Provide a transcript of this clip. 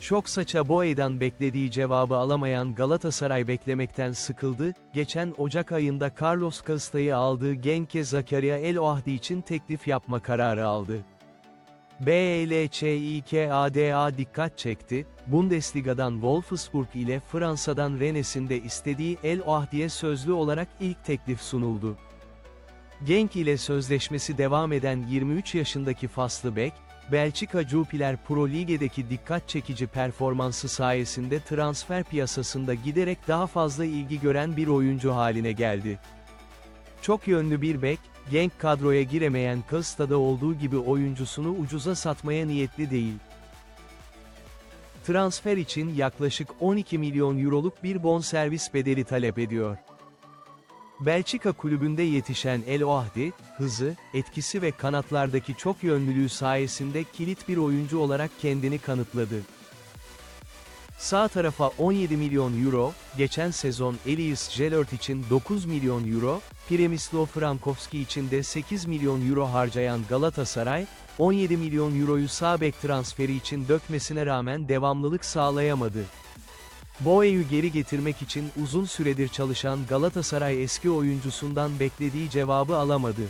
Çok saça Boey'den beklediği cevabı alamayan Galatasaray beklemekten sıkıldı, geçen Ocak ayında Carlos Casta'yı aldığı Genke Zakaria El Oahdi için teklif yapma kararı aldı. BLÇİKADA dikkat çekti, Bundesliga'dan Wolfsburg ile Fransa'dan Rennes'in de istediği El Oahdi'ye sözlü olarak ilk teklif sunuldu. Genk ile sözleşmesi devam eden 23 yaşındaki Faslı Bek, Belçika Jupiler Pro Lige'deki dikkat çekici performansı sayesinde transfer piyasasında giderek daha fazla ilgi gören bir oyuncu haline geldi. Çok yönlü bir bek, Genk kadroya giremeyen Kasta'da olduğu gibi oyuncusunu ucuza satmaya niyetli değil. Transfer için yaklaşık 12 milyon euroluk bir bonservis bedeli talep ediyor. Belçika kulübünde yetişen El Oahdi, hızı, etkisi ve kanatlardaki çok yönlülüğü sayesinde kilit bir oyuncu olarak kendini kanıtladı. Sağ tarafa 17 milyon euro, geçen sezon Elias Gelert için 9 milyon euro, Przemysław Frankowski için de 8 milyon euro harcayan Galatasaray, 17 milyon euroyu sağ bek transferi için dökmesine rağmen devamlılık sağlayamadı. Boey'ü geri getirmek için uzun süredir çalışan Galatasaray eski oyuncusundan beklediği cevabı alamadı.